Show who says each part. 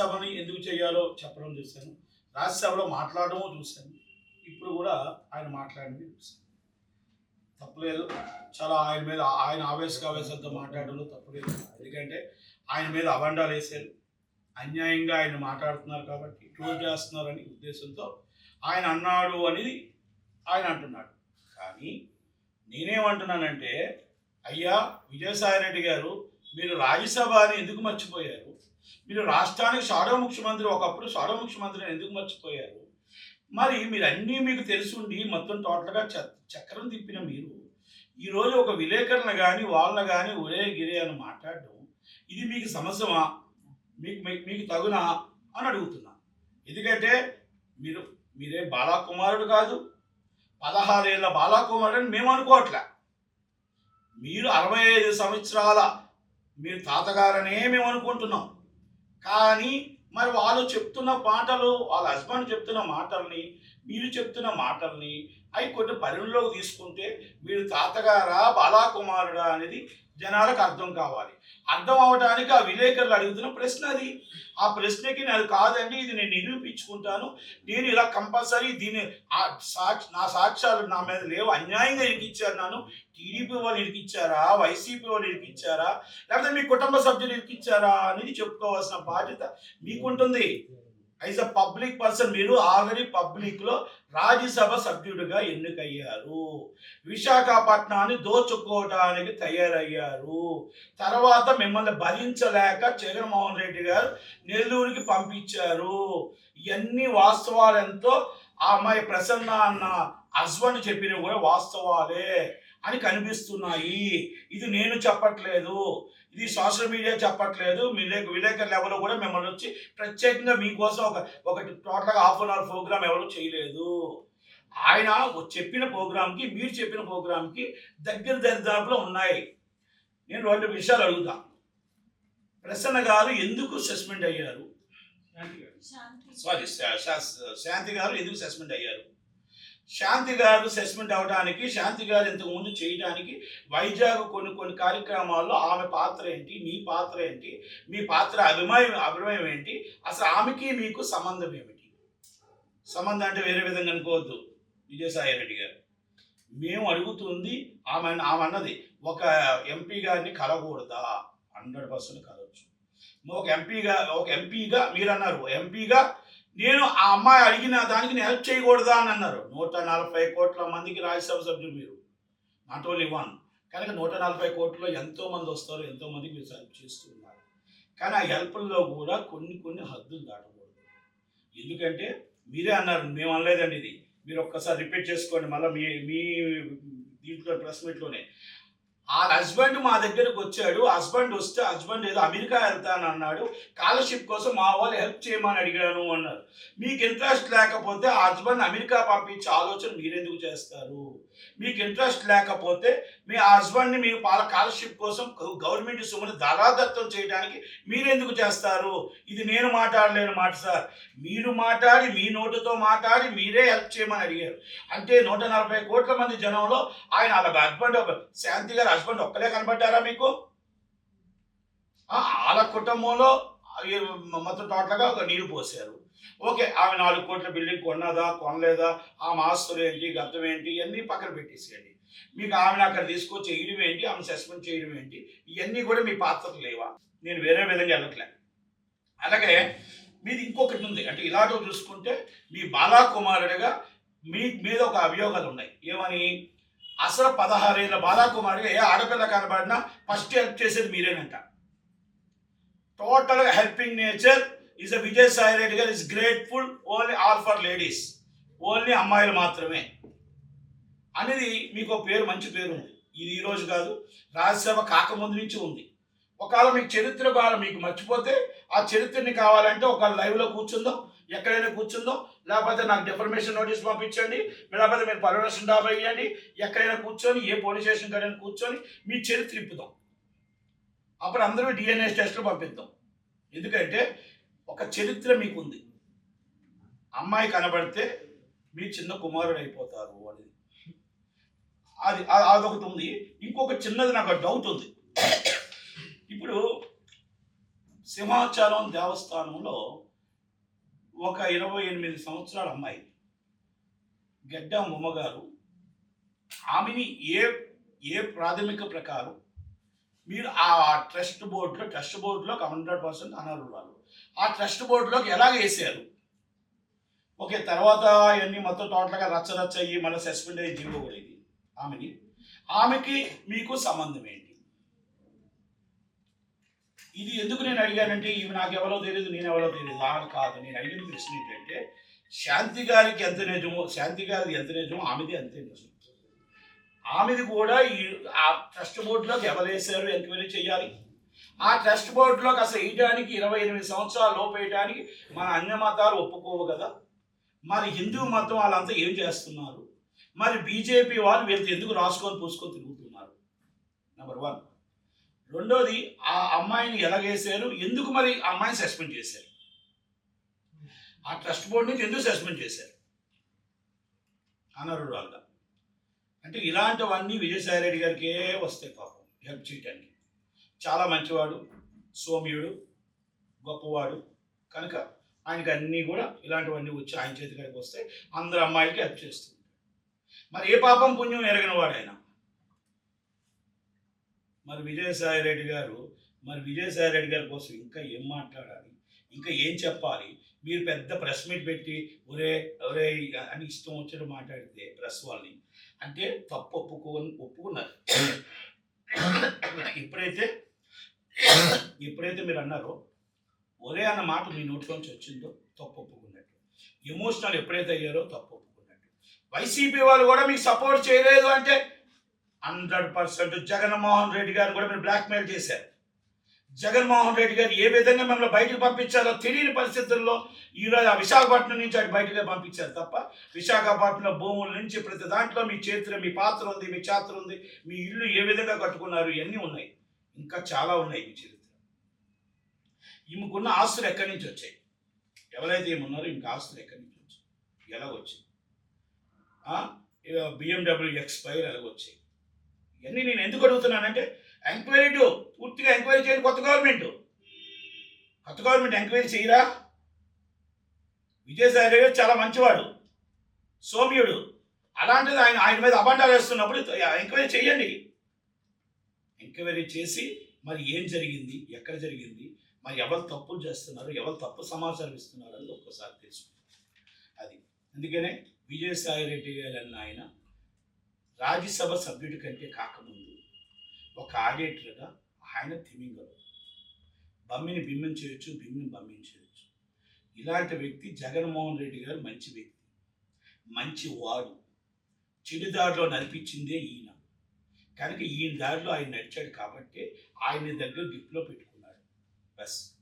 Speaker 1: రాజ్యసభని ఎందుకు చేయాలో చెప్పడం చూశాను. రాజ్యసభలో మాట్లాడడము చూశాను. ఇప్పుడు కూడా ఆయన మాట్లాడింది చూశాను. తప్పులేదు చాలా ఆయన మీద ఆయన ఆవేశకావేశంతో మాట్లాడడంలో తప్పులేదు ఎందుకంటే ఆయన మీద అబండాలు వేశారు. అన్యాయంగా ఆయన మాట్లాడుతున్నారు కాబట్టి ట్రోల్ చేస్తున్నారని ఉద్దేశంతో ఆయన అన్నాడు అనేది ఆయన అంటున్నాడు. కానీ నేనేమంటున్నానంటే అయ్యా విజయసాయి రెడ్డి గారు మీరు రాజ్యసభ అని ఎందుకు మర్చిపోయారు? మీరు రాష్ట్రానికి షాడో ముఖ్యమంత్రి ఒకప్పుడు షాడో ముఖ్యమంత్రిని ఎందుకు మర్చిపోయారు? మరి మీరు అన్నీ మీకు తెలుసుండి మొత్తం టోటల్గా చ చక్రం తిప్పిన మీరు. ఈరోజు ఒక విలేకరులను కానీ వాళ్ళని కానీ ఒరే గిరే అని మాట్లాడడం ఇది మీకు సమస్యమా? మీకు మీకు- మీకు తగునా? అని అడుగుతున్నా. ఎందుకంటే మీరు మీరే బాలాకుమారుడు కాదు. పదహారేళ్ళ బాలాకుమారుడు అని మేము అనుకోవట్లే. మీరు అరవై ఐదు సంవత్సరాల మీరు తాతగారనే మేము అనుకుంటున్నాం. కానీ మరి వాళ్ళు చెప్తున్న మాటలు వాళ్ళ హస్బెండ్ చెప్తున్న మాటల్ని మీరు చెప్తున్న మాటల్ని అవి కొన్ని పరిగణలోకి తీసుకుంటే మీరు తాతగారా బాలాకుమారుడా అనేది జనాలకు అర్థం కావాలి. అర్థం అవడానికి ఆ విలేకరులు అడుగుతున్న ప్రశ్న అది. ఆ ప్రశ్నకి నేను కాదండి ఇది నేను నిరూపించుకుంటాను. నేను ఇలా కంపల్సరీ దీన్ని ఆ సాక్షి నా సాక్ష్యాలు నా మీద లేవు. అన్యాయంగా ఇరికిచ్చారు నన్ను. టీడీపీ వాళ్ళు ఇరికిచ్చారా వైసీపీ వాళ్ళు ఇరికిచ్చారా లేకపోతే మీ కుటుంబ సభ్యులు ఇరికిచ్చారా అనేది చెప్పుకోవాల్సిన బాధ్యత మీకుంటుంది. యాజ్ అ పబ్లిక్ పర్సన్ మీరు ఆల్రెడీ పబ్లిక్లో రాజ్యసభ సభ్యుడిగా ఎన్నికయ్యారు. విశాఖపట్నాన్ని దోచుకోవడానికి తయారయ్యారు. తర్వాత మిమ్మల్ని భరించలేక జగన్మోహన్ రెడ్డి గారు నెల్లూరుకి పంపించారు. ఇవన్నీ వాస్తవాలు ఎంతో ఆ అమ్మాయి ప్రసన్న అన్న హస్బెండ్ చెప్పినవి కూడా వాస్తవాలే. అని కనిపిస్తున్నాయి. ఇది నేను చెప్పట్లేదు. ఇది సోషల్ మీడియా చెప్పట్లేదు. విలేక విలేకరులు ఎవరు కూడా మిమ్మల్ని వచ్చి ప్రత్యేకంగా మీకోసం ఒక ఒకటి టోటల్గా హాఫ్ అన్ అవర్ ప్రోగ్రామ్ ఎవరు చేయలేదు. ఆయన చెప్పిన ప్రోగ్రామ్కి మీరు చెప్పిన ప్రోగ్రామ్కి దగ్గర దరిదాపులో ఉన్నాయి. నేను రెండు విషయాలు అడుగుతా. ప్రసన్న గారు ఎందుకు సస్పెండ్ అయ్యారు? సారీ శాంతి గారు ఎందుకు సస్పెండ్ అయ్యారు? శాంతి గారు అసెస్మెంట్ అవడానికి శాంతి గారు ఇంతకు ముందు చేయడానికి వైజాగ్ కొన్ని కొన్ని కార్యక్రమాల్లో ఆమె పాత్ర ఏంటి మీ పాత్ర ఏంటి మీ పాత్ర అభిమాయం అభిమాయం ఏంటి అసలు ఆమెకి మీకు సంబంధం ఏమిటి? సంబంధం అంటే వేరే విధంగా అనుకోవద్దు విజయసాయి రెడ్డి గారు. మేము అడుగుతుంది ఆమె ఆమె అన్నది ఒక ఎంపీ గారిని కలగకూడదా? హండ్రెడ్ పర్సెంట్ కలవచ్చు. ఒక ఎంపీగా ఒక ఎంపీగా మీరు అన్నారు ఎంపీగా నేను ఆ అమ్మాయి అడిగిన దానికి నేను హెల్ప్ చేయకూడదా అని అన్నారు. నూట నలభై కోట్ల మందికి రాజ్యసభ సభ్యులు మీరు. నాట్ ఓన్లీ వన్ కనుక నూట నలభై కోట్లలో ఎంతో మంది వస్తారు ఎంతో మందికి మీరు హెల్ప్ చేస్తున్నారు కానీ ఆ హెల్ప్లో కూడా కొన్ని కొన్ని హద్దులు దాటకూడదు. ఎందుకంటే మీరే అన్నారు మేము అనలేదండి ఇది. మీరు ఒక్కసారి రిపీట్ చేసుకోండి మళ్ళీ మీ మీ దీంట్లో ప్రెస్ మీట్లోనే ఆ హస్బెండ్ మా దగ్గరకు వచ్చాడు. హస్బెండ్ వస్తే హస్బెండ్ ఏదో అమెరికా వెళ్తాను అన్నాడు. స్కాలర్షిప్ కోసం మా వాళ్ళు హెల్ప్ చేయమని అడిగాను అన్నారు. మీకు ఇంట్రెస్ట్ లేకపోతే ఆ హస్బెండ్ అమెరికా పంపించే ఆలోచన మీరెందుకు చేస్తారు? మీకు ఇంట్రెస్ట్ లేకపోతే మీ హస్బెండ్ని మీ పాల స్కాలర్షిప్ కోసం గవర్నమెంట్ సొమ్ముని ధరాదత్తం చేయడానికి మీరెందుకు చేస్తారు? ఇది నేను మాట్లాడలేని మాట సార్. మీరు మాట్లాడి మీ నోటుతో మాట్లాడి మీరే హెల్ప్ చేయమని అడిగారు. అంటే నూట నలభై కోట్ల మంది జనంలో ఆయన వాళ్ళ హస్బెండ్ శాంతి గారు హస్బెండ్ ఒక్కలే కనబడ్డారా మీకు? వాళ్ళ కుటుంబంలో మొత్తం టోటల్గా ఒక నీళ్ళు పోసారు. ఓకే ఆమె నాలుగు కోట్ల బిల్డింగ్ కొన్నదా కొనలేదా ఆమె ఆస్తులు ఏంటి గతం ఏంటి ఇవన్నీ పక్కన పెట్టేసేయండి. మీకు ఆమెను అక్కడ తీసుకొచ్చి చేయడం ఏంటి ఆమె సస్పెండ్ చేయడం ఏంటి ఇవన్నీ కూడా మీ పాత్రలు లేవా? నేను వేరే విధంగా వెళ్ళట్లే. అలాగే మీది ఇంకొకటి ఉంది. అంటే ఇలాగో చూసుకుంటే మీ బాలా కుమారుడిగా మీ మీద ఒక అభియోగాలు ఉన్నాయి. ఏమని? అసలు పదహారేళ్ళ బాలాకుమారిగా ఏ ఆడపిల్ల కనబడినా ఫస్ట్ హెల్ప్ చేసేది మీరేనంట. టోటల్గా helping nature is a Vijayasai Reddy garu is grateful only all for ladies only అమ్మాయిలు మాత్రమే. అనేది మీకు ఒక పేరు మంచి పేరు ఉంది. ఇది ఈరోజు కాదు రాజ్యసభ కాకముందు నుంచి ఉంది. ఒకవేళ మీకు చరిత్ర బాగా మీకు మర్చిపోతే ఆ చరిత్రని కావాలంటే ఒక లైవ్లో కూర్చుందాం. ఎక్కడైనా కూర్చుందాం లేకపోతే నాకు డిఫర్మేషన్ నోటీస్ పంపించండి లేకపోతే మీరు పర్యవేక్షణ డాబా ఇవ్వండి ఎక్కడైనా కూర్చొని ఏ పోలీస్ స్టేషన్ కడైనా కూర్చొని మీ చరిత్ర తిప్పుదాం అప్పుడు అందరూ డిఎన్ఏ టెస్ట్లు పంపిద్దాం. ఎందుకంటే ఒక చరిత్ర మీకుంది. అమ్మాయి కనబడితే మీ చిన్న కుమారుడు అయిపోతారు అనేది అది అదొకటి ఉంది. ఇంకొక చిన్నది నాకు డౌట్ ఉంది. ఇప్పుడు సింహాచలం దేవస్థానంలో ఒక ఇరవై ఎనిమిది సంవత్సరాల అమ్మాయి. గడ్డం ఉమ్మగారు. ఆమెని ఏ ఏ ప్రాథమిక ప్రకారం మీరు ఆ ట్రస్ట్ బోర్డులో ట్రస్ట్ బోర్డులోకి హండ్రెడ్ పర్సెంట్ అనర్హురాలు ఆ ట్రస్ట్ బోర్డులోకి ఎలాగ వేసారు? ఓకే తర్వాత ఇవన్నీ మొత్తం టోటల్గా రచ్చ రచ్చ అయ్యి మళ్ళీ సస్పెండ్ అయ్యి జీవో ఆమెని. ఆమెకి మీకు సంబంధం ఏంటి? ఇది ఎందుకు నేను అడిగానంటే ఇవి నాకు ఎవరో తెలియదు నేను ఎవరో తెలియదు ఆ కాదు. నేను అడిగిన ప్రశ్న ఏంటంటే శాంతి గారికి ఎంత నిజమో శాంతి గారికి ఎంత నిజమో ఆమెది అంతే నిజం. ఆమెది కూడా ఈ ఆ ట్రస్ట్ బోర్డులోకి ఎవరేశారు ఎంక్వైరీ చేయాలి ఆ ట్రస్ట్ బోర్డులోకి అసలు వేయడానికి ఇరవై ఎనిమిది సంవత్సరాలు లోపు వేయడానికి మన అన్య మతాలు ఒప్పుకోవు కదా. మరి హిందూ మతం వాళ్ళంతా ఏం చేస్తున్నారు? మరి బీజేపీ వాళ్ళు వీళ్ళతో ఎందుకు రాసుకొని పూసుకొని తిరుగుతున్నారు? నెంబర్ వన్ రెండోది ఆ అమ్మాయిని ఎలాగేశారు ఎందుకు మరి ఆ అమ్మాయిని సస్పెండ్ చేశారు? ఆ ట్రస్ట్ బోర్డు నుంచి ఎందుకు సస్పెండ్ చేశారు? అనర్హురాలుగా అంటే ఇలాంటివన్నీ విజయసాయి రెడ్డి గారికే వస్తాయి పాపం హెల్ప్ చేయడానికి చాలా మంచివాడు సోమ్యుడు గొప్పవాడు. కనుక ఆయనకి అన్నీ కూడా ఇలాంటివన్నీ వచ్చి ఆయన చేతి కాడికి వస్తాయి అందరు అమ్మాయిలకి హెల్ప్ చేస్తుంది మరి ఏ పాపం పుణ్యం ఎరగిన వాడు ఆయన మరి విజయసాయి రెడ్డి గారు మరి విజయసాయి రెడ్డి గారి కోసం ఇంకా ఏం మాట్లాడాలి? ఇంకా ఏం చెప్పాలి? మీరు పెద్ద ప్రెస్ మీట్ పెట్టి ఒరే ఒరే అని ఇష్టం వచ్చినట్టు మాట్లాడితే ప్రెస్ వాళ్ళని. అంటే తప్పు ఒప్పుకోని ఒప్పుకున్నారు. ఎప్పుడైతే ఎప్పుడైతే మీరు అన్నారో ఒరే అన్న మాట మీ నోట్లోంచి వచ్చిందో తప్పు ఒప్పుకున్నట్టు. ఎమోషనల్ ఎప్పుడైతే అయ్యారో తప్పు ఒప్పుకున్నట్టు. వైసీపీ వాళ్ళు కూడా మీకు సపోర్ట్ చేయలేదు అంటే హండ్రెడ్ పర్సెంట్ జగన్మోహన్ రెడ్డి గారు కూడా మీరు బ్లాక్మెయిల్ చేశారు. జగన్మోహన్ రెడ్డి గారు ఏ విధంగా మిమ్మల్ని బయటకు పంపించారో తెలియని పరిస్థితుల్లో ఈరోజు ఆ విశాఖపట్నం నుంచి అటు బయటకు పంపించారు తప్ప విశాఖపట్నం భూముల నుంచి ప్రతి దాంట్లో మీ చేతిలో మీ పాత్ర ఉంది మీ చాత్ర ఉంది మీ ఇల్లు ఏ విధంగా కట్టుకున్నారు ఇవన్నీ ఉన్నాయి. ఇంకా చాలా ఉన్నాయి మీ చరిత్ర. ఈమెకున్న ఆస్తులు ఎక్కడి నుంచి వచ్చాయి? ఎవరైతే ఏమున్నారో ఇంకా ఆస్తులు ఎక్కడి నుంచి వచ్చాయి? ఎలా వచ్చాయి? బిఎండబ్ల్యూ ఎక్స్ ఎలాగొచ్చాయి వచ్చాయి? ఇవన్నీ నేను ఎందుకు అడుగుతున్నానంటే ఎంక్వైరీ టు పూర్తిగా ఎంక్వైరీ చేయండి కొత్త గవర్నమెంట్. కొత్త గవర్నమెంట్ ఎంక్వైరీ చేయరా? విజయసాయి రెడ్డి చాలా మంచివాడు సోమ్యుడు. అలాంటిది ఆయన ఆయన మీద అబండాలు వేస్తున్నప్పుడు ఎంక్వైరీ చేయండి ఎంక్వైరీ చేసి మరి ఏం జరిగింది? ఎక్కడ జరిగింది? మరి ఎవరు తప్పులు చేస్తున్నారు? ఎవరు తప్పు సమాచారం ఇస్తున్నారు అనేది ఒక్కసారి తెలుసుకుంటారు అది. అందుకనే విజయసాయి రెడ్డి గారు అన్న ఆయన రాజ్యసభ సభ్యుడి కంటే కాకముందు ఒక ఆడిటర్గా ఆయన తిమింగలు. బమ్మిని బిమ్మం చేయొచ్చు బిమ్మిని బమ్మిని చేయొచ్చు. ఇలాంటి వ్యక్తి జగన్మోహన్ రెడ్డి గారు మంచి వ్యక్తి. మంచి వాడు చెడుదారిలో నడిపించిందే ఈయన. కనుక ఈయన దారిలో ఆయన నడిచాడు కాబట్టి ఆయన దగ్గర గిఫ్ట్లో పెట్టుకున్నాడు. బస్.